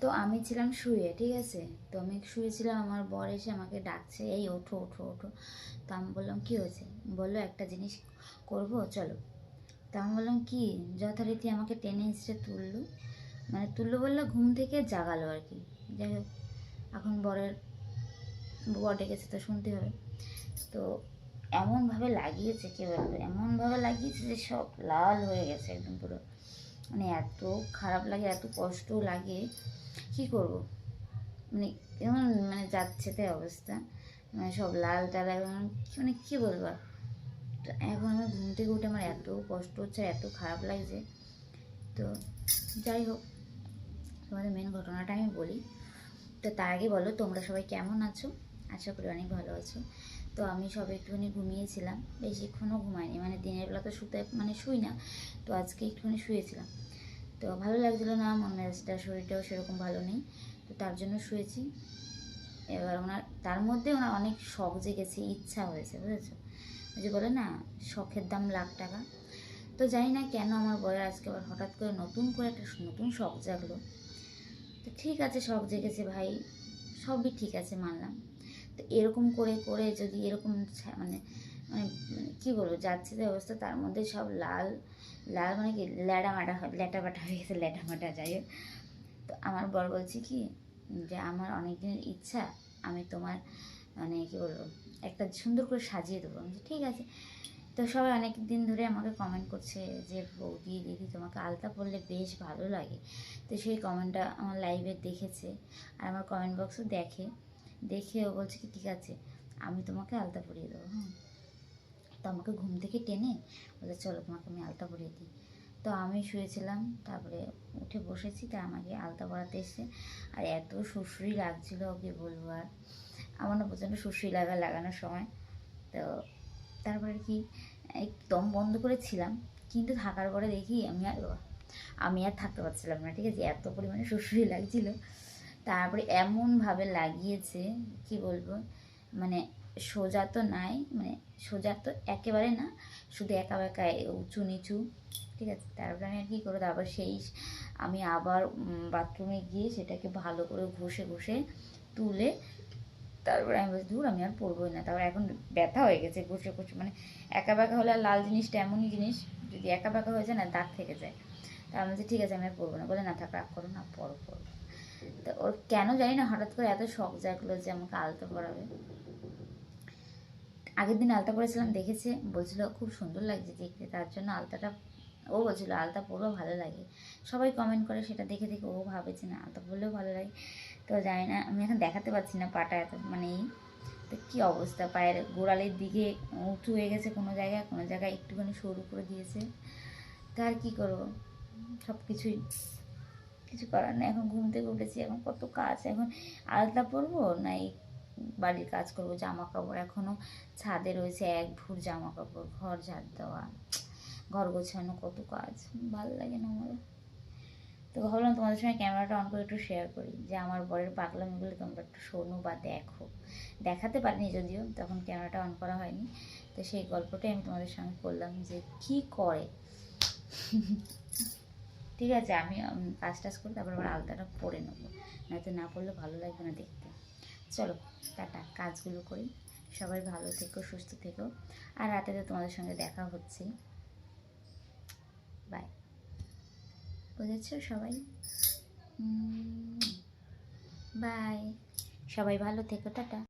তো আমি ছিলাম শুয়ে, ঠিক আছে? তো আমি শুয়েছিলাম, আমার বর এসে আমাকে ডাকছে, এই ওঠো ওঠো ওঠো। তো আমি বললাম, কী হয়েছে? বলল, একটা জিনিস করব, চলো। তো আমি বললাম, কি? যথারীতি আমাকে টেনে এসে তুললো। মানে তুললো বলল, ঘুম থেকে জাগালো আর কি। যাই হোক, এখন বরের, বর ডেকেছে তো শুনতে হবে। তো এমনভাবে লাগিয়েছে কেউ এমনভাবে লাগিয়েছে যে সব লাল হয়ে গেছে একদম পুরো। মানে এত খারাপ লাগে এত কষ্ট লাগে। কি করব? মানে এমন মানে যাচ্ছে তাই অবস্থা। মানে সব লাল টাল মানে কী বলব তো এখন আমি ঘুম থেকে উঠে আমার এত কষ্ট হচ্ছে এত খারাপ লাগছে। তো যাই হোক, তোমাদের মেন ঘটনাটা আমি বলি। তো তার আগে বলো, তোমরা সবাই কেমন আছো? আশা করি অনেক ভালো আছো। তো আমি সব একটুখানি ঘুমিয়েছিলাম। বেশিক্ষণও ঘুমাইনি মানে দিনের বেলা তো শুতে মানে শুই না। তো আজকে একটুখানি শুয়েছিলাম। তো ভালো লাগছিল না, মন মেজাজটা, শরীরটাও সেরকম ভালো নেই। তো তার জন্য শুয়েছি। এবার ওনার, তার মধ্যে ওনার অনেক শখ জেগেছে, ইচ্ছা হয়েছে, বুঝেছ? যে বলে না, শখের দাম লাখ টাকা। তো জানি না কেন আমার বয়ের আজকে আবার হঠাৎ করে নতুন করে একটা নতুন শখ জাগলো। তো ঠিক আছে, শখ জেগেছে ভাই। সবই ঠিক আছে, মানলাম। তো এরকম করে করে যদি এরকম মানে মানে মানে কী বলব যাচ্ছে অবস্থা তার মধ্যে সব লাল লাল মানে কি ল্যাডা মাটা ল্যাটা হয়ে গেছে ল্যাটা মাটা যাই হোক। তো আমার বর বলছে কি, যে আমার অনেক দিনের ইচ্ছা, আমি তোমার মানে কী বলব, একটা সুন্দর করে সাজিয়ে দেবো। আমি ঠিক আছে। তো সবাই অনেক দিন ধরে আমাকে কমেন্ট করছে যে, বৌদি, দিদি, তোমাকে আলতা পরলে বেশ ভালো লাগে। তো সেই কমেন্টটা আমার লাইভে দেখেছে। আর আমার কমেন্ট বক্সও দেখে। দেখে ও বলছে কি, ঠিক আছে, আমি তোমাকে আলতা পরিয়ে দেবো হ্যাঁ তো আমাকে ঘুম থেকে টেনে বলে চলো তোমাকে আমি আলতা পরিয়ে দিই। তো আমি শুয়েছিলাম, তারপরে উঠে বসেছি তা আমাকে আলতা পরাতে এসে আর এত সুশ্রী লাগছিল, ওকে বলব আর। আমার না প্রচণ্ড সুশ্রী লাগা, লাগানোর সময়। তো তারপরে কি একদম বন্ধ করেছিলাম, কিন্তু থাকার পরে দেখি আমি আর আমি আর থাকতে পারছিলাম না, ঠিক আছে? এত পরিমাণে সুশ্রী লাগছিল। তারপরে এমনভাবে লাগিয়েছে, কি বলব মানে সোজা তো নাই মানে সোজা তো একেবারে না, শুধু একা একা উঁচু নিচু, ঠিক আছে? তারপরে আমি আর কী করে তারপর সেই আমি আবার বাথরুমে গিয়ে সেটাকে ভালো করে ঘষে ঘষে তুলে তারপরে আমি বলছি দূর আমি আর পরবোই না। তারপর এখন ব্যথা হয়ে গেছে ঘষে ঘষে মানে একা বেঁকা হলে লাল জিনিসটা এমনই জিনিস, যদি একা বেঁকা হয়ে যায় না, দাগ থেকে যায়। তা আমি বলছি, ঠিক আছে, আমি আর পরবো না। বলে, না, থাক, রাগ করো না, পরো পরো। তো ওর কেন জানি না, হঠাৎ করে এত শখ জাগলো যে আমাকে আলতা পরাবে। আগের দিন আলতা পরেছিলাম, দেখেছে, বলছিল খুব সুন্দর লাগছে দেখতে, তার জন্য আলতাটা, ও বলছিল আলতা পরলেও ভালো লাগে। সবাই কমেন্ট করে সেটা দেখে দেখে, ও ভাবে যে না, আলতা পরলেও ভালো লাগে। তো জানি না, আমি এখন দেখাতে পারছি না পাটা এত মানে তো কী অবস্থা, পায়ের গোড়ালের দিকে উঁচু হয়ে গেছে কোনো জায়গায় কোনো জায়গায় একটুখানি সরু করে দিয়েছে। তা আর কী করব? সব কিছুই কিছু করার নেই। এখন ঘুম থেকে উঠেছি, এখন কত কাজ, এখন আলতা পরবো না এই বাড়ির কাজ করব জামা কাপড় এখনও ছাদে রয়েছে, এক ভুর জামা কাপড় ঘর ঝাড় দেওয়া, ঘর গোছানো, কত কাজ, ভালো লাগে না আমার তো ভাবলাম তোমাদের সঙ্গে ক্যামেরাটা অন করে একটু শেয়ার করি, যে আমার বরের পাগলামিগুলো তোমরা একটু শোনো বা দেখো। দেখাতে পারিনি যদিও, তখন ক্যামেরাটা অন করা হয়নি। তো সেই গল্পটাই আমি তোমাদের সঙ্গে করলাম যে কি করে ঠিক আছে, আমি কাজ টাজ করে তারপর আবার আলতাটা পরে নেব। নয়তো না পড়লে ভালো লাগবে না দেখতে। চলো, টাটা, কাজগুলো করি। সবাই ভালো থেকো, সুস্থ থেকো। আর রাতে তো তোমাদের সঙ্গে দেখা হচ্ছে। বাই বুঝেছ সবাই? বাই সবাই ভালো থেকো, টাটা।